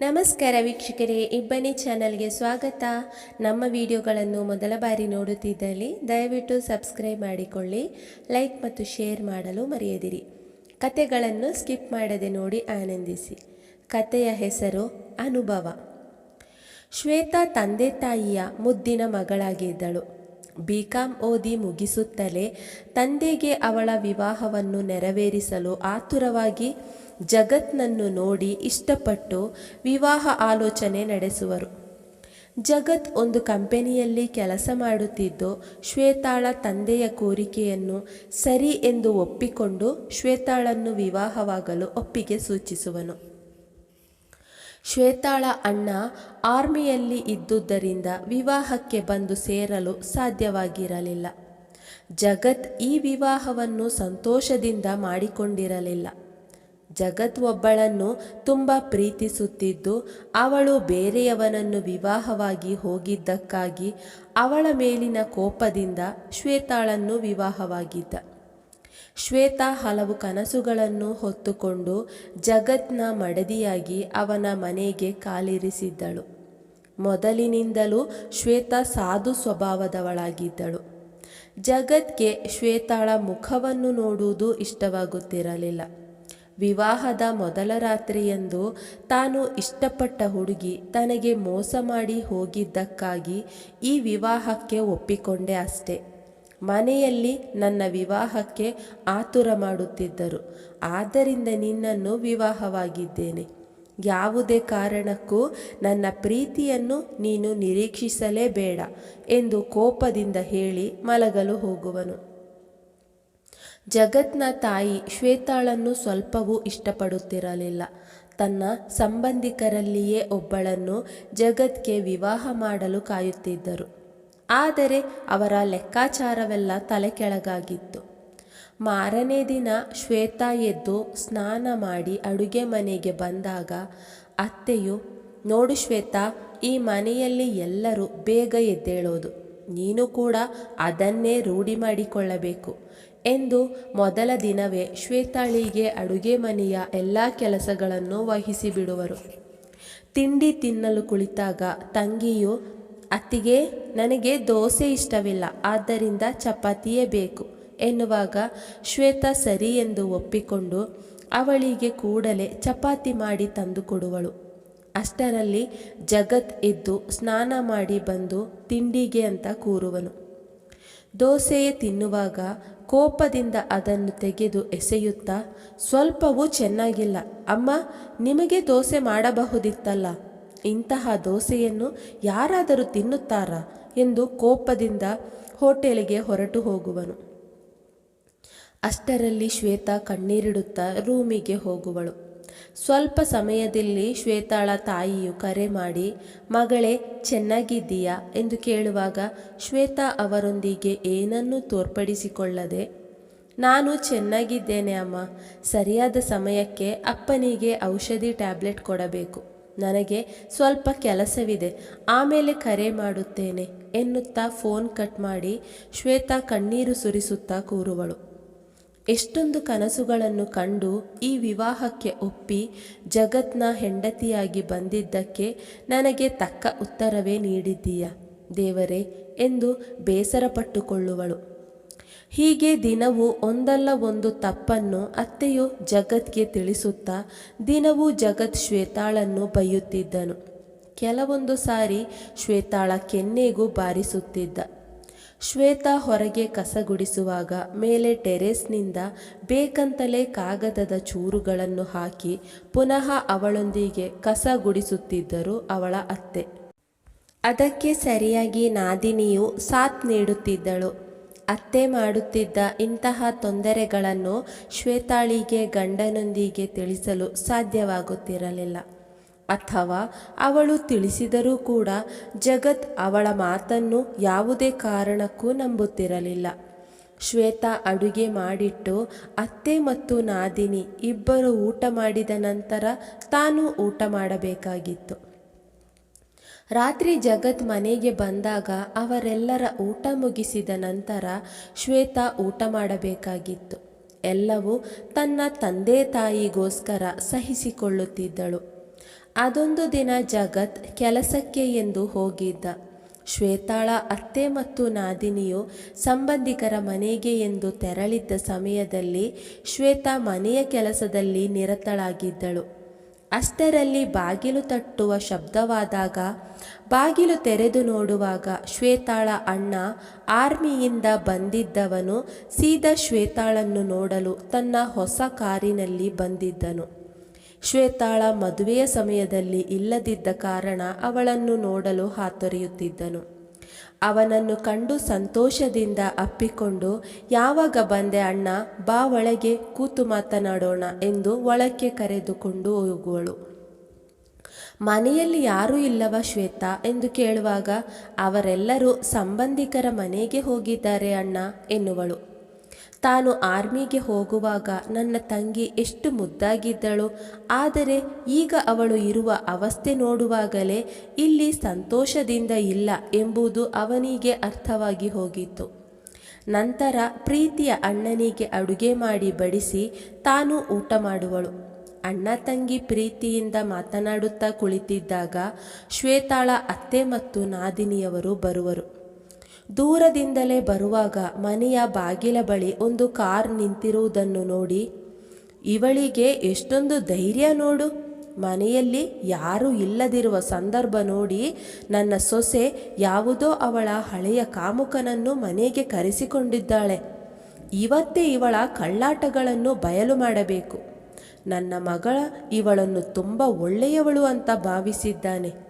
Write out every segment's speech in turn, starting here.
ನಮಸ್ಕಾರ ವೀಕ್ಷಕರೇ, ಇಬ್ಬನಿ ಚಾನಲ್ಗೆ ಸ್ವಾಗತ. ನಮ್ಮ ವಿಡಿಯೋಗಳನ್ನು ಮೊದಲ ಬಾರಿ ನೋಡುತ್ತಿದ್ದಲ್ಲಿ ದಯವಿಟ್ಟು ಸಬ್ಸ್ಕ್ರೈಬ್ ಮಾಡಿಕೊಳ್ಳಿ, ಲೈಕ್ ಮತ್ತು ಶೇರ್ ಮಾಡಲು ಮರೆಯದಿರಿ. ಕತೆಗಳನ್ನು ಸ್ಕಿಪ್ ಮಾಡದೆ ನೋಡಿ ಆನಂದಿಸಿ. ಕತೆಯ ಹೆಸರು ಅನುಭವ. ಶ್ವೇತಾ ತಂದೆ ತಾಯಿಯ ಮುದ್ದಿನ ಮಗಳಾಗಿದ್ದಳು. ಬಿ ಕಾಂ ಓದಿ ಮುಗಿಸುತ್ತಲೇ ತಂದೆಗೆ ಅವಳ ವಿವಾಹವನ್ನು ನೆರವೇರಿಸಲು ಆತುರವಾಗಿ ಜಗತ್ನನ್ನು ನೋಡಿ ಇಷ್ಟಪಟ್ಟು ವಿವಾಹ ಆಲೋಚನೆ ನಡೆಸುವರು. ಜಗತ್ ಒಂದು ಕಂಪನಿಯಲ್ಲಿ ಕೆಲಸ ಮಾಡುತ್ತಿದ್ದು ಶ್ವೇತಾಳ ತಂದೆಯ ಕೋರಿಕೆಯನ್ನು ಸರಿ ಎಂದು ಒಪ್ಪಿಕೊಂಡು ಶ್ವೇತಾಳನ್ನು ವಿವಾಹವಾಗಲು ಒಪ್ಪಿಗೆ ಸೂಚಿಸುವನು. ಶ್ವೇತಾಳ ಅಣ್ಣ ಆರ್ಮಿಯಲ್ಲಿ ಇದ್ದುದರಿಂದ ವಿವಾಹಕ್ಕೆ ಬಂದು ಸೇರಲು ಸಾಧ್ಯವಾಗಿರಲಿಲ್ಲ. ಜಗತ್ ಈ ವಿವಾಹವನ್ನು ಸಂತೋಷದಿಂದ ಮಾಡಿಕೊಂಡಿರಲಿಲ್ಲ. ಜಗತ್ ಒಬ್ಬಳನ್ನು ತುಂಬ ಪ್ರೀತಿಸುತ್ತಿದ್ದು, ಅವಳು ಬೇರೆಯವನನ್ನು ವಿವಾಹವಾಗಿ ಹೋಗಿದ್ದಕ್ಕಾಗಿ ಅವಳ ಮೇಲಿನ ಕೋಪದಿಂದ ಶ್ವೇತಾಳನ್ನು ವಿವಾಹವಾಗಿದ್ದ. ಶ್ವೇತಾ ಹಲವು ಕನಸುಗಳನ್ನು ಹೊತ್ತುಕೊಂಡು ಜಗತ್ನ ಮಡದಿಯಾಗಿ ಅವನ ಮನೆಗೆ ಕಾಲಿರಿಸಿದ್ದಳು. ಮೊದಲಿನಿಂದಲೂ ಶ್ವೇತಾ ಸಾಧು ಸ್ವಭಾವದವಳಾಗಿದ್ದಳು. ಜಗತ್ಗೆ ಶ್ವೇತಾಳ ಮುಖವನ್ನು ನೋಡುವುದು ಇಷ್ಟವಾಗುತ್ತಿರಲಿಲ್ಲ. ವಿವಾಹದ ಮೊದಲ ರಾತ್ರಿಯಂದು ತಾನು ಇಷ್ಟಪಟ್ಟ ಹುಡುಗಿ ತನಗೆ ಮೋಸ ಮಾಡಿ ಹೋಗಿದ್ದಕ್ಕಾಗಿ ಈ ವಿವಾಹಕ್ಕೆ ಒಪ್ಪಿಕೊಂಡೆ ಅಷ್ಟೆ. ಮನೆಯಲ್ಲಿ ನನ್ನ ವಿವಾಹಕ್ಕೆ ಆತುರ ಮಾಡುತ್ತಿದ್ದರು. ಆದ್ದರಿಂದ ನಿನ್ನನ್ನು ವಿವಾಹವಾಗಿದ್ದೇನೆ. ಯಾವುದೇ ಕಾರಣಕ್ಕೂ ನನ್ನ ಪ್ರೀತಿಯನ್ನು ನೀನು ನಿರೀಕ್ಷಿಸಲೇಬೇಡ ಎಂದು ಕೋಪದಿಂದ ಹೇಳಿ ಮಲಗಲು ಹೋಗುವನು. ಜಗತ್ನ ತಾಯಿ ಶ್ವೇತಾಳನ್ನು ಸ್ವಲ್ಪವೂ ಇಷ್ಟಪಡುತ್ತಿರಲಿಲ್ಲ. ತನ್ನ ಸಂಬಂಧಿಕರಲ್ಲಿಯೇ ಒಬ್ಬಳನ್ನು ಜಗತ್ಗೆ ವಿವಾಹ ಮಾಡಲು ಕಾಯುತ್ತಿದ್ದರು. ಆದರೆ ಅವರ ಲೆಕ್ಕಾಚಾರವೆಲ್ಲ ತಲೆ ಕೆಳಗಾಗಿತ್ತು ಮಾರನೇ ದಿನ ಶ್ವೇತಾ ಎದ್ದು ಸ್ನಾನ ಮಾಡಿ ಅಡುಗೆ ಮನೆಗೆ ಬಂದಾಗ, ಅತ್ತೆಯು, ನೋಡು ಶ್ವೇತಾ, ಈ ಮನೆಯಲ್ಲಿ ಎಲ್ಲರೂ ಬೇಗ ಎದ್ದೇಳೋದು. ನೀನು ಕೂಡ ಅದನ್ನೇ ರೂಢಿ ಮಾಡಿಕೊಳ್ಳಬೇಕು. ಎಂದು ಮೊದಲ ದಿನವೇ ಶ್ವೇತಾಳಿಗೆ ಅಡುಗೆ ಮನೆಯ ಎಲ್ಲ ಕೆಲಸಗಳನ್ನು ವಹಿಸಿಬಿಡುವರು. ತಿಂಡಿ ತಿನ್ನಲು ಕುಳಿತಾಗ ತಂಗಿಯು, ಅತ್ತಿಗೆ, ನನಗೆ ದೋಸೆ ಇಷ್ಟವಿಲ್ಲ, ಆದ್ದರಿಂದ ಚಪಾತಿಯೇ ಬೇಕು ಎನ್ನುವಾಗ ಶ್ವೇತಾ ಸರಿ ಎಂದು ಒಪ್ಪಿಕೊಂಡು ಅವಳಿಗೆ ಕೂಡಲೇ ಚಪಾತಿ ಮಾಡಿ ತಂದುಕೊಡುವಳು ಅಷ್ಟರಲ್ಲಿ ಜಗತ್ ಎದ್ದು ಸ್ನಾನ ಮಾಡಿ ಬಂದು ತಿಂಡಿಗೆ ಅಂತ ಕೂರುವನು. ದೋಸೆಯೇ ತಿನ್ನುವಾಗ ಕೋಪದಿಂದ ಅದನ್ನು ತೆಗೆದು ಎಸೆಯುತ್ತಾ, ಸ್ವಲ್ಪವೂ ಚೆನ್ನಾಗಿಲ್ಲ, ಅಮ್ಮ, ನಿಮಗೆ ದೋಸೆ ಮಾಡಬಹುದಿತ್ತಲ್ಲ, ಇಂತಹ ದೋಸೆಯನ್ನು ಯಾರಾದರೂ ತಿನ್ನುತ್ತಾರಾ? ಎಂದು ಕೋಪದಿಂದ ಹೋಟೆಲಿಗೆ ಹೊರಟು ಹೋಗುವನು. ಅಷ್ಟರಲ್ಲಿ ಶ್ವೇತಾ ಕಣ್ಣೀರಿಡುತ್ತಾ ರೂಮಿಗೆ ಹೋಗುವಳು. ಸ್ವಲ್ಪ ಸಮಯದಲ್ಲಿ ಶ್ವೇತಾಳ ತಾಯಿಯು ಕರೆ ಮಾಡಿ, ಮಗಳೇ, ಚೆನ್ನಾಗಿದ್ದೀಯಾ? ಎಂದು ಕೇಳುವಾಗ, ಶ್ವೇತಾ ಅವರೊಂದಿಗೆ ಏನನ್ನೂ ತೋರ್ಪಡಿಸಿಕೊಳ್ಳದೆ. ನಾನು ಚೆನ್ನಾಗಿದ್ದೇನೆ ಅಮ್ಮ. ಸರಿಯಾದ ಸಮಯಕ್ಕೆ ಅಪ್ಪನಿಗೆ ಔಷಧಿ ಟ್ಯಾಬ್ಲೆಟ್ ಕೊಡಬೇಕು. ನನಗೆ ಸ್ವಲ್ಪ ಕೆಲಸವಿದೆ. ಆಮೇಲೆ ಕರೆ ಮಾಡುತ್ತೇನೆ ಎನ್ನುತ್ತಾ ಫೋನ್ ಕಟ್ ಮಾಡಿ ಶ್ವೇತಾ ಕಣ್ಣೀರು ಸುರಿಸುತ್ತಾ ಕೂರುವಳು. ಎಷ್ಟೊಂದು ಕನಸುಗಳನ್ನು ಕಂಡು ಈ ವಿವಾಹಕ್ಕೆ ಒಪ್ಪಿ ಜಗತ್ನ ಹೆಂಡತಿಯಾಗಿ ಬಂದಿದ್ದಕ್ಕೆ ನನಗೆ ತಕ್ಕ ಉತ್ತರವೇ ನೀಡಿದ್ದೀಯ. ದೇವರೇ ಎಂದು ಬೇಸರಪಟ್ಟುಕೊಳ್ಳುವಳು. ಹೀಗೆ ದಿನವೂ ಒಂದಲ್ಲ ಒಂದು ತಪ್ಪನ್ನು ಅತ್ತೆಯು ಜಗತ್ಗೆ ತಿಳಿಸುತ್ತಾ ದಿನವೂ ಜಗತ್ ಶ್ವೇತಾಳನ್ನು ಬೈಯುತ್ತಿದ್ದನು ಕೆಲವೊಂದು ಸಾರಿ ಶ್ವೇತಾಳ ಕೆನ್ನೆಗೂ ಬಾರಿಸುತ್ತಿದ್ದ. ಶ್ವೇತಾ ಹೊರಗೆ ಕಸ ಗುಡಿಸುವಾಗ ಮೇಲೆ ಟೆರೇಸ್ನಿಂದ ಬೇಕಂತಲೇ ಕಾಗದದ ಚೂರುಗಳನ್ನು ಹಾಕಿ ಪುನಃ ಅವಳೊಂದಿಗೆ ಕಸ ಗುಡಿಸುತ್ತಿದ್ದರು ಅವಳ ಅತ್ತೆ. ಅದಕ್ಕೆ ಸರಿಯಾಗಿ ನಾದಿನಿಯು ಸಾಥ್ ನೀಡುತ್ತಿದ್ದಳು. ಅತ್ತೆ ಮಾಡುತ್ತಿದ್ದ ಇಂತಹ ತೊಂದರೆಗಳನ್ನು ಶ್ವೇತಾಳಿಗೆ ಗಂಡನೊಂದಿಗೆ ತಿಳಿಸಲು ಸಾಧ್ಯವಾಗುತ್ತಿರಲಿಲ್ಲ. ಅಥವಾ ಅವಳು ತಿಳಿಸಿದರೂ ಕೂಡ ಜಗತ್ ಅವಳ ಮಾತನ್ನು ಯಾವುದೇ ಕಾರಣಕ್ಕೂ ನಂಬುತ್ತಿರಲಿಲ್ಲ. ಶ್ವೇತಾ ಅಡುಗೆ ಮಾಡಿಟ್ಟು, ಅತ್ತೆ ಮತ್ತು ನಾದಿನಿ ಇಬ್ಬರು ಊಟ ಮಾಡಿದ ನಂತರ ತಾನು ಊಟ ಮಾಡಬೇಕಾಗಿತ್ತು. ರಾತ್ರಿ ಜಗತ್ ಮನೆಗೆ ಬಂದಾಗ ಅವರೆಲ್ಲರ ಊಟ ಮುಗಿಸಿದ ನಂತರ ಶ್ವೇತಾ ಊಟ ಮಾಡಬೇಕಾಗಿತ್ತು. ಎಲ್ಲವೂ ತನ್ನ ತಂದೆ ತಾಯಿಗೋಸ್ಕರ ಸಹಿಸಿಕೊಳ್ಳುತ್ತಿದ್ದಳು. ಅದೊಂದು ದಿನ ಜಗತ್ ಕೆಲಸಕ್ಕೆ ಎಂದು ಹೋಗಿದ್ದ. ಶ್ವೇತಾಳ ಅತ್ತೆ ಮತ್ತು ನಾದಿನಿಯು ಸಂಬಂಧಿಕರ ಮನೆಗೆ ಎಂದು ತೆರಳಿದ್ದ ಸಮಯದಲ್ಲಿ ಶ್ವೇತಾ ಮನೆಯ ಕೆಲಸದಲ್ಲಿ ನಿರತಳಾಗಿದ್ದಳು. ಅಷ್ಟರಲ್ಲಿ ಬಾಗಿಲು ತಟ್ಟುವ ಶಬ್ದವಾದಾಗ, ಬಾಗಿಲು ತೆರೆದು ನೋಡುವಾಗ ಶ್ವೇತಾಳ ಅಣ್ಣ ಆರ್ಮಿಯಿಂದ ಬಂದಿದ್ದವನು ಸೀದಾ ಶ್ವೇತಾಳನ್ನು ನೋಡಲು ತನ್ನ ಹೊಸ ಕಾರಿನಲ್ಲಿ ಬಂದಿದ್ದನು. ಶ್ವೇತಾಳ ಮದುವೆಯ ಸಮಯದಲ್ಲಿ ಇಲ್ಲದಿದ್ದ ಕಾರಣ ಅವಳನ್ನು ನೋಡಲು ಹಾತೊರೆಯುತ್ತಿದ್ದನು. ಅವನನ್ನು ಕಂಡು ಸಂತೋಷದಿಂದ ಅಪ್ಪಿಕೊಂಡು, ಯಾವಾಗ ಬಂದೆ ಅಣ್ಣ? ಬಾ ಒಳಗೆ, ಕೂತು ಮಾತನಾಡೋಣ ಎಂದು ಒಳಕ್ಕೆ ಕರೆದುಕೊಂಡು ಹೋಗುವಳು. ಮನೆಯಲ್ಲಿ ಯಾರೂ ಇಲ್ಲವ ಶ್ವೇತಾ? ಎಂದು ಕೇಳುವಾಗ, ಅವರೆಲ್ಲರೂ ಸಂಬಂಧಿಕರ ಮನೆಗೆ ಹೋಗಿದ್ದಾರೆ ಅಣ್ಣ ಎನ್ನುವಳು. ತಾನು ಆರ್ಮಿಗೆ ಹೋಗುವಾಗ ನನ್ನ ತಂಗಿ ಎಷ್ಟು ಮುದ್ದಾಗಿದ್ದಳು. ಆದರೆ ಈಗ ಅವಳು ಇರುವ ಅವಸ್ಥೆ ನೋಡುವಾಗಲೇ ಇಲ್ಲಿ ಸಂತೋಷದಿಂದ ಇಲ್ಲ ಎಂಬುದು ಅವನಿಗೆ ಅರ್ಥವಾಗಿ ಹೋಗಿತ್ತು. ನಂತರ ಪ್ರೀತಿಯ ಅಣ್ಣನಿಗೆ ಅಡುಗೆ ಮಾಡಿ ಬಡಿಸಿ ತಾನು ಊಟ ಮಾಡುವಳು. ಅಣ್ಣ ತಂಗಿ ಪ್ರೀತಿಯಿಂದ ಮಾತನಾಡುತ್ತಾ ಕುಳಿತಿದ್ದಾಗ ಶ್ವೇತಾಳ, ಅತ್ತೆ ಮತ್ತು ನಾದಿನಿಯವರು ಬರುವರು. ದೂರದಿಂದಲೇ ಬರುವಾಗ ಮನೆಯ ಬಾಗಿಲ ಬಳಿ ಒಂದು ಕಾರ್ ನಿಂತಿರುವುದನ್ನು ನೋಡಿ, ಇವಳಿಗೆ ಎಷ್ಟೊಂದು ಧೈರ್ಯ ನೋಡು. ಮನೆಯಲ್ಲಿ ಯಾರೂ ಇಲ್ಲದಿರುವ ಸಂದರ್ಭ ನೋಡಿ ನನ್ನ ಸೊಸೆ ಯಾವುದೋ ಅವಳ ಹಳೆಯ ಕಾಮುಕನನ್ನು ಮನೆಗೆ ಕರೆಸಿಕೊಂಡಿದ್ದಾಳೆ. ಇವತ್ತೇ ಇವಳ ಕಳ್ಳಾಟಗಳನ್ನು ಬಯಲು ಮಾಡಬೇಕು. ನನ್ನ ಮಗಳ ಇವಳನ್ನು ತುಂಬ ಒಳ್ಳೆಯವಳು ಅಂತ ಭಾವಿಸಿದ್ದಾನೆ.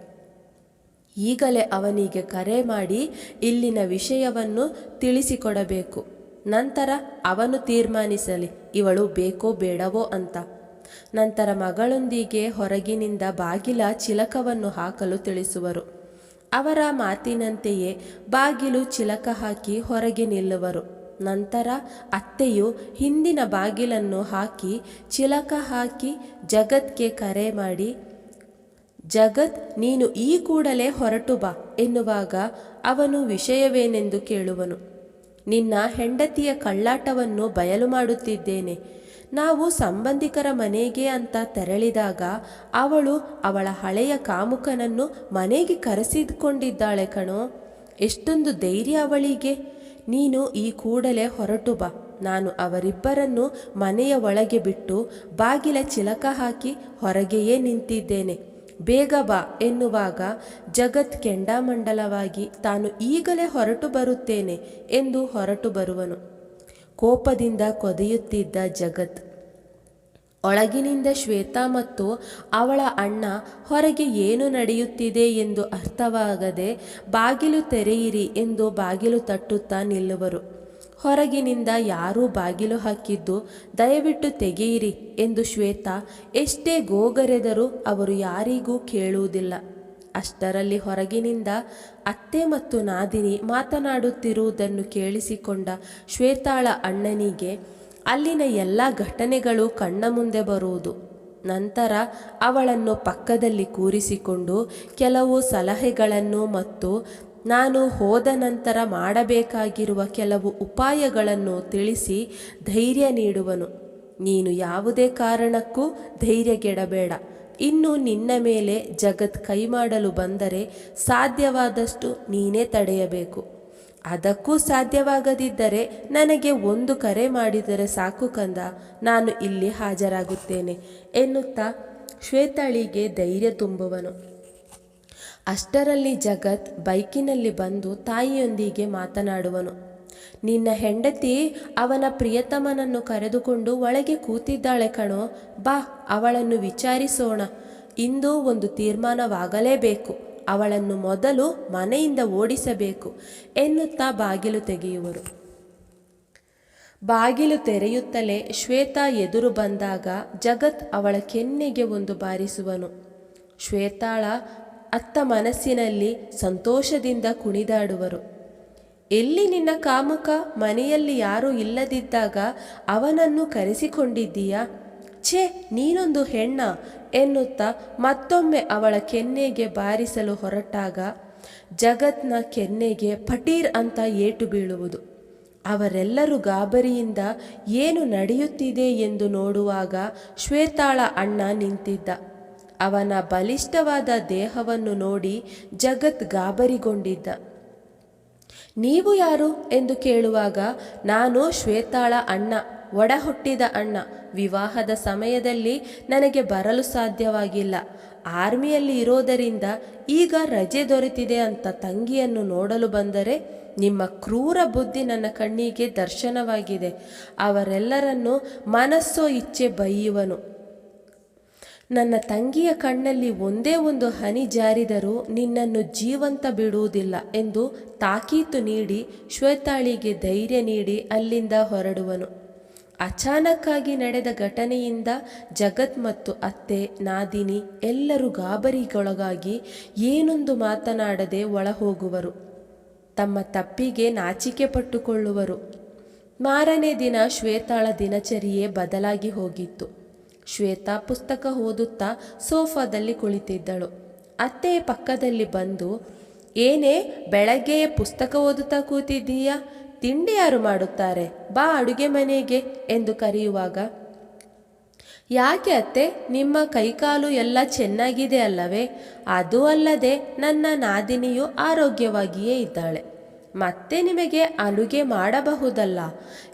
ಈಗಲೇ ಅವನಿಗೆ ಕರೆ ಮಾಡಿ ಇಲ್ಲಿನ ವಿಷಯವನ್ನು ತಿಳಿಸಿಕೊಡಬೇಕು. ನಂತರ ಅವನು ತೀರ್ಮಾನಿಸಲಿ, ಇವಳು ಬೇಕೋ ಬೇಡವೋ ಅಂತ. ನಂತರ ಮಗಳೊಂದಿಗೆ ಹೊರಗಿನಿಂದ ಬಾಗಿಲ ಚಿಲಕವನ್ನು ಹಾಕಲು ತಿಳಿಸುವರು. ಅವರ ಮಾತಿನಂತೆಯೇ ಬಾಗಿಲು ಚಿಲಕ ಹಾಕಿ ಹೊರಗೆ ನಿಲ್ಲುವರು. ನಂತರ ಅತ್ತೆಯು ಹಿಂದಿನ ಬಾಗಿಲನ್ನು ಹಾಕಿ ಚಿಲಕ ಹಾಕಿ ಜಗತ್ಗೆ ಕರೆ ಮಾಡಿ ಜಗತ್ ನೀನು ಈ ಕೂಡಲೇ ಹೊರಟು ಬಾ ಎನ್ನುವಾಗ ಅವನು ವಿಷಯವೇನೆಂದು ಕೇಳುವನು. ನಿನ್ನ ಹೆಂಡತಿಯ ಕಳ್ಳಾಟವನ್ನು ಬಯಲು ಮಾಡುತ್ತಿದ್ದೇನೆ. ನಾವು ಸಂಬಂಧಿಕರ ಮನೆಗೆ ಅಂತ ತೆರಳಿದಾಗ ಅವಳು ಅವಳ ಹಳೆಯ ಕಾಮುಕನನ್ನು ಮನೆಗೆ ಕರೆಸಿದುಕೊಂಡಿದ್ದಾಳೆ ಕಣೋ. ಎಷ್ಟೊಂದು ಧೈರ್ಯ ಅವಳಿಗೆ. ನೀನು ಈ ಕೂಡಲೇ ಹೊರಟು ಬಾ. ನಾನು ಅವರಿಬ್ಬರನ್ನು ಮನೆಯ ಒಳಗೆ ಬಿಟ್ಟು ಬಾಗಿಲ ಚಿಲಕ ಹಾಕಿ ಹೊರಗೆಯೇ ನಿಂತಿದ್ದೇನೆ. ಬೇಗ ಬಾ ಎನ್ನುವಾಗ ಜಗತ್ ಕೆಂಡಾಮಂಡಲವಾಗಿ ತಾನು ಈಗಲೇ ಹೊರಟು ಬರುತ್ತೇನೆ ಎಂದು ಹೊರಟು ಬರುವನು. ಕೋಪದಿಂದ ಕೊದೆಯುತ್ತಿದ್ದ ಜಗತ್. ಒಳಗಿನಿಂದ ಶ್ವೇತಾ ಮತ್ತು ಅವಳ ಅಣ್ಣ ಹೊರಗೆ ಏನು ನಡೆಯುತ್ತಿದೆ ಎಂದು ಅರ್ಥವಾಗದೆ ಬಾಗಿಲು ತೆರೆಯಿರಿ ಎಂದು ಬಾಗಿಲು ತಟ್ಟುತ್ತಾ ನಿಲ್ಲುವರು. ಹೊರಗಿನಿಂದ ಯಾರೂ ಬಾಗಿಲು ಹಾಕಿದ್ದು ದಯವಿಟ್ಟು ತೆಗೆಯಿರಿ ಎಂದು ಶ್ವೇತಾ ಎಷ್ಟೇ ಗೋಗರೆದರೂ ಅವರು ಯಾರಿಗೂ ಕೇಳುವುದಿಲ್ಲ. ಅಷ್ಟರಲ್ಲಿ ಹೊರಗಿನಿಂದ ಅತ್ತೆ ಮತ್ತು ನಾದಿನಿ ಮಾತನಾಡುತ್ತಿರುವುದನ್ನು ಕೇಳಿಸಿಕೊಂಡ ಶ್ವೇತಾಳ ಅಣ್ಣನಿಗೆ ಅಲ್ಲಿನ ಎಲ್ಲ ಘಟನೆಗಳು ಕಣ್ಣ ಮುಂದೆ ಬರುವುದು. ನಂತರ ಅವಳನ್ನು ಪಕ್ಕದಲ್ಲಿ ಕೂರಿಸಿಕೊಂಡು ಕೆಲವು ಸಲಹೆಗಳನ್ನು ಮತ್ತು ನಾನು ಹೋದ ನಂತರ ಮಾಡಬೇಕಾಗಿರುವ ಕೆಲವು ಉಪಾಯಗಳನ್ನು ತಿಳಿಸಿ ಧೈರ್ಯ ನೀಡುವನು. ನೀನು ಯಾವುದೇ ಕಾರಣಕ್ಕೂ ಧೈರ್ಯಗೆಡಬೇಡ. ಇನ್ನು ನಿನ್ನ ಮೇಲೆ ಜಗತ್ ಕೈ ಮಾಡಲು ಬಂದರೆ ಸಾಧ್ಯವಾದಷ್ಟು ನೀನೇ ತಡೆಯಬೇಕು. ಅದಕ್ಕೂ ಸಾಧ್ಯವಾಗದಿದ್ದರೆ ನನಗೆ ಒಂದು ಕರೆ ಮಾಡಿದರೆ ಸಾಕು ಕಂದ. ನಾನು ಇಲ್ಲಿ ಹಾಜರಾಗುತ್ತೇನೆ. ಎನ್ನುತ್ತಾ ಶ್ವೇತಾಳಿಗೆ ಧೈರ್ಯ ತುಂಬುವನು. ಅಷ್ಟರಲ್ಲಿ ಜಗತ್ ಬೈಕಿನಲ್ಲಿ ಬಂದು ತಾಯಿಯೊಂದಿಗೆ ಮಾತನಾಡುವನು. ನಿನ್ನ ಹೆಂಡತಿ ಅವನ ಪ್ರಿಯತಮನನ್ನು ಕರೆದುಕೊಂಡು ಒಳಗೆ ಕೂತಿದ್ದಾಳೆ ಕಣೋ, ಬಾ, ಅವಳನ್ನು ವಿಚಾರಿಸೋಣ. ಇಂದು ಒಂದು ತೀರ್ಮಾನವಾಗಲೇಬೇಕು. ಅವಳನ್ನು ಮೊದಲು ಮನೆಯಿಂದ ಓಡಿಸಬೇಕು ಎನ್ನುತ್ತಾ ಬಾಗಿಲು ತೆಗೆಯುವರು. ಬಾಗಿಲು ತೆರೆಯುತ್ತಲೇ ಶ್ವೇತಾ ಎದುರು ಬಂದಾಗ ಜಗತ್ ಅವಳ ಕೆನ್ನೆಗೆ ಒಂದು ಬಾರಿಸುವನು. ಶ್ವೇತಾಳ ಅತ್ತ ಮನಸ್ಸಿನಲ್ಲಿ ಸಂತೋಷದಿಂದ ಕುಣಿದಾಡುವರು. ಎಲ್ಲಿ ನಿನ್ನ ಕಾಮುಕ ಮನೆಯಲ್ಲಿ ಯಾರೂ ಇಲ್ಲದಿದ್ದಾಗ ಅವನನ್ನು ಕರೆಸಿಕೊಂಡಿದ್ದೀಯಾ? ಛೇ, ನೀನೊಂದು ಹೆಣ್ಣ ಎನ್ನುತ್ತಾ ಮತ್ತೊಮ್ಮೆ ಅವಳ ಕೆನ್ನೆಗೆ ಬಾರಿಸಲು ಹೊರಟಾಗ ಜಗತ್ನ ಕೆನ್ನೆಗೆ ಪಟೀರ್ ಅಂತ ಏಟು ಬೀಳುವುದು. ಅವರೆಲ್ಲರೂ ಗಾಬರಿಯಿಂದ ಏನು ನಡೆಯುತ್ತಿದೆ ಎಂದು ನೋಡುವಾಗ ಶ್ವೇತಾಳ ಅಣ್ಣ ನಿಂತಿದ್ದ. ಅವನ ಬಲಿಷ್ಠವಾದ ದೇಹವನ್ನು ನೋಡಿ ಜಗತ್ ಗಾಬರಿಗೊಂಡಿದ್ದ. ನೀವು ಯಾರು ಎಂದು ಕೇಳುವಾಗ, ನಾನು ಶ್ವೇತಾಳ ಅಣ್ಣ ಒಡ ಹುಟ್ಟಿದ ಅಣ್ಣ. ವಿವಾಹದ ಸಮಯದಲ್ಲಿ ನನಗೆ ಬರಲು ಸಾಧ್ಯವಾಗಿಲ್ಲ. ಆರ್ಮಿಯಲ್ಲಿ ಇರೋದರಿಂದ ಈಗ ರಜೆ ದೊರೆತಿದೆ ಅಂತ ತಂಗಿಯನ್ನು ನೋಡಲು ಬಂದರೆ ನಿಮ್ಮ ಕ್ರೂರ ಬುದ್ಧಿ ನನ್ನ ಕಣ್ಣಿಗೆ ದರ್ಶನವಾಗಿದೆ. ಅವರೆಲ್ಲರನ್ನು ಮನಸ್ಸೋ ಇಚ್ಛೆ ಬೈಯುವನು ನನ್ನ ತಂಗಿಯ ಕಣ್ಣಲ್ಲಿ ಒಂದೇ ಒಂದು ಹನಿ ಜಾರಿದರೂ ನಿನ್ನನ್ನು ಜೀವಂತ ಬಿಡುವುದಿಲ್ಲ ಎಂದು ತಾಕೀತು ನೀಡಿ ಶ್ವೇತಾಳಿಗೆ ಧೈರ್ಯ ನೀಡಿ ಅಲ್ಲಿಂದ ಹೊರಡುವನು. ಅಚಾನಕ್ಕಾಗಿ ನಡೆದ ಘಟನೆಯಿಂದ ಜಗತ್ ಮತ್ತು ಅತ್ತೆ, ನಾದಿನಿ ಎಲ್ಲರೂ ಗಾಬರಿಗೊಳಗಾಗಿ ಏನೊಂದು ಮಾತನಾಡದೆ ಒಳಹೋಗುವರು. ತಮ್ಮ ತಪ್ಪಿಗೆ ನಾಚಿಕೆ ಪಟ್ಟುಕೊಳ್ಳುವರು ಮಾರನೇ ದಿನ ಶ್ವೇತಾಳ ದಿನಚರಿಯೇ ಬದಲಾಗಿ ಹೋಗಿತ್ತು. ಶ್ವೇತಾ ಪುಸ್ತಕ ಓದುತ್ತಾ ಸೋಫಾದಲ್ಲಿ ಕುಳಿತಿದ್ದಳು. ಅತ್ತೆಯ ಪಕ್ಕದಲ್ಲಿ ಬಂದು, ಏನೇ, ಬೆಳಗ್ಗೆ ಪುಸ್ತಕ ಓದುತ್ತಾ ಕೂತಿದ್ದೀಯಾ? ತಿಂಡಿ ಯಾರು ಮಾಡುತ್ತಾರೆ? ಬಾ ಅಡುಗೆ ಮನೆಗೆ, ಎಂದು ಕರೆಯುವಾಗ, ಯಾಕೆ ಅತ್ತೆ, ನಿಮ್ಮ ಕೈಕಾಲು ಎಲ್ಲ ಚೆನ್ನಾಗಿದೆ ಅಲ್ಲವೇ? ಅದು ಅಲ್ಲದೆ ನನ್ನ ನಾದಿನಿಯು ಆರೋಗ್ಯವಾಗಿಯೇ ಇದ್ದಾಳೆ. ಮತ್ತೆ ನಿಮಗೆ ಅಡುಗೆ ಮಾಡಬಹುದಲ್ಲ?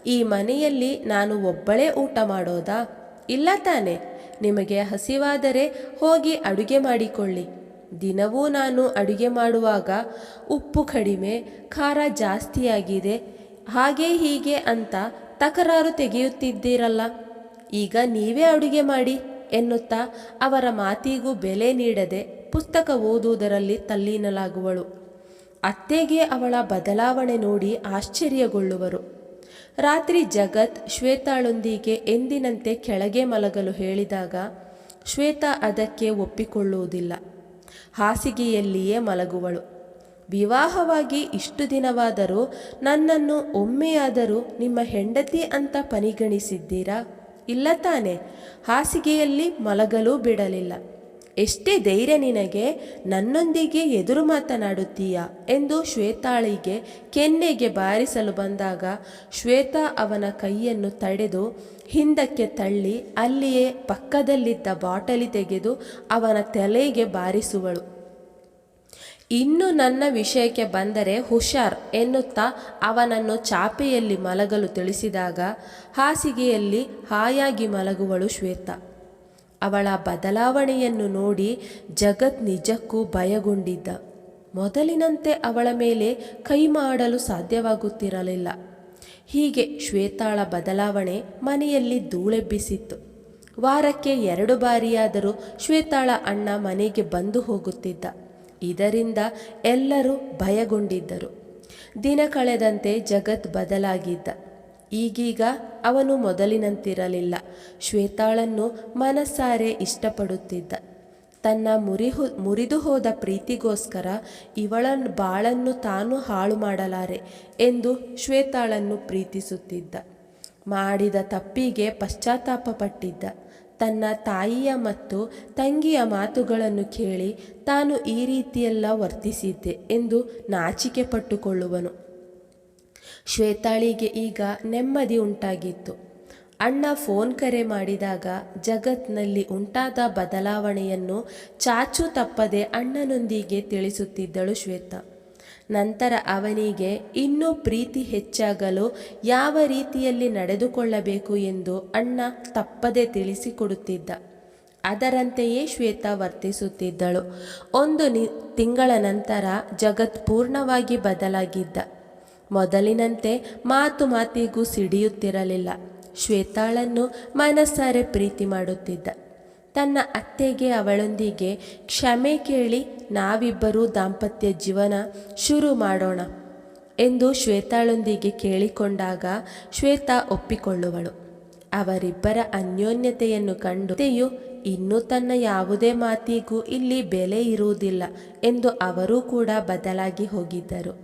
ಈ ಮನೆಯಲ್ಲಿ ನಾನು ಒಬ್ಬಳೇ ಊಟ ಮಾಡೋದಾ? ಇಲ್ಲ ತಾನೆ, ನಿಮಗೆ ಹಸಿವಾದರೆ ಹೋಗಿ ಅಡುಗೆ ಮಾಡಿಕೊಳ್ಳಿ. ದಿನವೂ ನಾನು ಅಡುಗೆ ಮಾಡುವಾಗ ಉಪ್ಪು ಕಡಿಮೆ, ಖಾರ ಜಾಸ್ತಿಯಾಗಿದೆ, ಹಾಗೆ ಹೀಗೆ ಅಂತ ತಕರಾರು ತೆಗೆಯುತ್ತಿದ್ದೀರಲ್ಲ. ಈಗ ನೀವೇ ಅಡುಗೆ ಮಾಡಿ, ಎನ್ನುತ್ತಾ ಅವರ ಮಾತಿಗೂ ಬೆಲೆ ನೀಡದೆ ಪುಸ್ತಕ ಓದುವುದರಲ್ಲಿ ತಲ್ಲೀನಲಾಗುವಳು. ಅತ್ತೆಗೆ ಅವಳ ಬದಲಾವಣೆ ನೋಡಿ ಆಶ್ಚರ್ಯಗೊಳ್ಳುವರು. ರಾತ್ರಿ ಜಗತ್ ಶ್ವೇತಾಳೊಂದಿಗೆ ಎಂದಿನಂತೆ ಕೆಳಗೆ ಮಲಗಲು ಹೇಳಿದಾಗ ಶ್ವೇತಾ ಅದಕ್ಕೆ ಒಪ್ಪಿಕೊಳ್ಳುವುದಿಲ್ಲ. ಹಾಸಿಗೆಯಲ್ಲಿಯೇ ಮಲಗುವಳು. ವಿವಾಹವಾಗಿ ಇಷ್ಟು ದಿನವಾದರೂ ನನ್ನನ್ನು ಒಮ್ಮೆಯಾದರೂ ನಿಮ್ಮ ಹೆಂಡತಿ ಅಂತ ಪರಿಗಣಿಸಿದ್ದೀರಾ? ಇಲ್ಲ ತಾನೆ. ಹಾಸಿಗೆಯಲ್ಲಿ ಮಲಗಲೂ ಬಿಡಲಿಲ್ಲ. ಎಷ್ಟೇ ಧೈರ್ಯ ನಿನಗೆ, ನನ್ನೊಂದಿಗೆ ಎದುರು ಮಾತನಾಡುತ್ತೀಯ? ಎಂದು ಶ್ವೇತಾಳಿಗೆ ಕೆನ್ನೆಗೆ ಬಾರಿಸಲು ಬಂದಾಗ ಶ್ವೇತಾ ಅವನ ಕೈಯನ್ನು ತಡೆದು ಹಿಂದಕ್ಕೆ ತಳ್ಳಿ ಅಲ್ಲಿಯೇ ಪಕ್ಕದಲ್ಲಿದ್ದ ಬಾಟಲಿ ತೆಗೆದು ಅವನ ತಲೆಗೆ ಬಾರಿಸುವಳು. ಇನ್ನು ನನ್ನ ವಿಷಯಕ್ಕೆ ಬಂದರೆ ಹುಷಾರ್ ಎನ್ನುತ್ತಾ ಅವನನ್ನು ಚಾಪೆಯಲ್ಲಿ ಮಲಗಲು ತಿಳಿಸಿದಾಗ ಹಾಸಿಗೆಯಲ್ಲಿ ಹಾಯಾಗಿ ಮಲಗುವಳು ಶ್ವೇತಾ. ಅವಳ ಬದಲಾವಣೆಯನ್ನು ನೋಡಿ ಜಗತ್ ನಿಜಕ್ಕೂ ಭಯಗೊಂಡಿದ್ದ. ಮೊದಲಿನಂತೆ ಅವಳ ಮೇಲೆ ಕೈ ಮಾಡಲು ಸಾಧ್ಯವಾಗುತ್ತಿರಲಿಲ್ಲ. ಹೀಗೆ ಶ್ವೇತಾಳ ಬದಲಾವಣೆ ಮನೆಯಲ್ಲಿ ಧೂಳೆಬ್ಬಿಸಿತ್ತು. ವಾರಕ್ಕೆ ಎರಡು ಬಾರಿಯಾದರೂ ಶ್ವೇತಾಳ ಅಣ್ಣ ಮನೆಗೆ ಬಂದು ಹೋಗುತ್ತಿದ್ದ. ಇದರಿಂದ ಎಲ್ಲರೂ ಭಯಗೊಂಡಿದ್ದರು. ದಿನ ಕಳೆದಂತೆ ಜಗತ್ ಬದಲಾಗಿದ್ದ. ಈಗೀಗ ಅವನು ಮೊದಲಿನಂತಿರಲಿಲ್ಲ. ಶ್ವೇತಾಳನ್ನು ಮನಸ್ಸಾರೆ ಇಷ್ಟಪಡುತ್ತಿದ್ದ. ತನ್ನ ಮುರಿಹು ಮುರಿದು ಹೋದ ಪ್ರೀತಿಗೋಸ್ಕರ ಇವಳ ಬಾಳನ್ನು ತಾನು ಹಾಳು ಮಾಡಲಾರೆ ಎಂದು ಶ್ವೇತಾಳನ್ನು ಪ್ರೀತಿಸುತ್ತಿದ್ದ. ಮಾಡಿದ ತಪ್ಪಿಗೆ ಪಶ್ಚಾತ್ತಾಪ ಪಟ್ಟಿದ್ದ ತನ್ನ ತಾಯಿಯ ಮತ್ತು ತಂಗಿಯ ಮಾತುಗಳನ್ನು ಕೇಳಿ ತಾನು ಈ ರೀತಿಯೆಲ್ಲ ವರ್ತಿಸಿದ್ದೆ ಎಂದು ನಾಚಿಕೆ ಪಟ್ಟುಕೊಳ್ಳುವನು ಶ್ವೇತಾಳಿಗೆ ಈಗ ನೆಮ್ಮದಿ ಉಂಟಾಗಿತ್ತು. ಅಣ್ಣ ಫೋನ್ ಕರೆ ಮಾಡಿದಾಗ ಜಗತ್ನಲ್ಲಿ ಉಂಟಾದ ಬದಲಾವಣೆಯನ್ನು ಚಾಚು ತಪ್ಪದೆ ಅಣ್ಣನೊಂದಿಗೆ ತಿಳಿಸುತ್ತಿದ್ದಳು ಶ್ವೇತಾ. ನಂತರ ಅವನಿಗೆ, ಇನ್ನೂ ಪ್ರೀತಿ ಹೆಚ್ಚಾಗಲು ಯಾವ ರೀತಿಯಲ್ಲಿ ನಡೆದುಕೊಳ್ಳಬೇಕು ಎಂದು ಅಣ್ಣ ತಪ್ಪದೆ ತಿಳಿಸಿಕೊಡುತ್ತಿದ್ದ. ಅದರಂತೆಯೇ ಶ್ವೇತಾ ವರ್ತಿಸುತ್ತಿದ್ದಳು. ಒಂದು ನಿ, ತಿಂಗಳ ನಂತರ ಜಗತ್ ಪೂರ್ಣವಾಗಿ ಬದಲಾಗಿದ್ದ. ಮೊದಲಿನಂತೆ ಮಾತು ಮಾತಿಗೂ ಸಿಡಿಯುತ್ತಿರಲಿಲ್ಲ. ಶ್ವೇತಾಳನ್ನು ಮನಸ್ಸಾರೆ ಪ್ರೀತಿ ಮಾಡುತ್ತಿದ್ದ. ತನ್ನ ಅತ್ತೆಗೆ ಅವಳೊಂದಿಗೆ, ಕ್ಷಮೆ ಕೇಳಿ, ನಾವಿಬ್ಬರೂ ದಾಂಪತ್ಯ ಜೀವನ ಶುರು ಮಾಡೋಣ ಎಂದು ಶ್ವೇತಾಳೊಂದಿಗೆ ಕೇಳಿಕೊಂಡಾಗ ಶ್ವೇತಾ ಒಪ್ಪಿಕೊಳ್ಳುವಳು. ಅವರಿಬ್ಬರ ಅನ್ಯೋನ್ಯತೆಯನ್ನು ಕಂಡು ತೆಯು ಇನ್ನೂ ತನ್ನ ಯಾವುದೇ ಮಾತಿಗೂ ಇಲ್ಲಿ ಬೆಲೆ ಇರುವುದಿಲ್ಲ ಎಂದು ಅವರೂ ಕೂಡ ಬದಲಾಗಿ ಹೋಗಿದ್ದರು.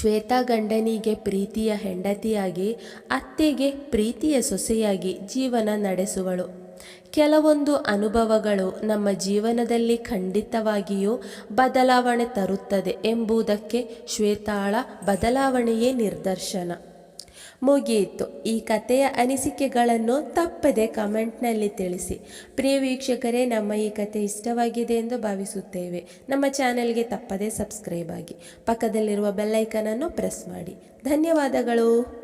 ಶ್ವೇತಾ ಗಂಡನಿಗೆ ಪ್ರೀತಿಯ ಹೆಂಡತಿಯಾಗಿ, ಅತ್ತೆಗೆ ಪ್ರೀತಿಯ ಸೊಸೆಯಾಗಿ ಜೀವನ ನಡೆಸುವಳು. ಕೆಲವೊಂದು ಅನುಭವಗಳು ನಮ್ಮ ಜೀವನದಲ್ಲಿ ಖಂಡಿತವಾಗಿಯೂ ಬದಲಾವಣೆ ತರುತ್ತದೆ ಎಂಬುದಕ್ಕೆ ಶ್ವೇತಾಳ ಬದಲಾವಣೆಯೇ ನಿದರ್ಶನ. ಮುಗಿಯಿತು ಈ ಕಥೆಯ ಅನಿಸಿಕೆಗಳನ್ನು ತಪ್ಪದೆ ಕಮೆಂಟ್ನಲ್ಲಿ ತಿಳಿಸಿ. ಪ್ರಿಯ ವೀಕ್ಷಕರೇ, ನಮ್ಮ ಈ ಕಥೆ ಇಷ್ಟವಾಗಿದೆ ಎಂದು ಭಾವಿಸುತ್ತೇವೆ. ನಮ್ಮ ಚಾನೆಲ್ಗೆ ತಪ್ಪದೆ ಸಬ್ಸ್ಕ್ರೈಬ್ ಆಗಿ. ಪಕ್ಕದಲ್ಲಿರುವ ಬೆಲ್ಲೈಕನನ್ನು ಪ್ರೆಸ್ ಮಾಡಿ. ಧನ್ಯವಾದಗಳು.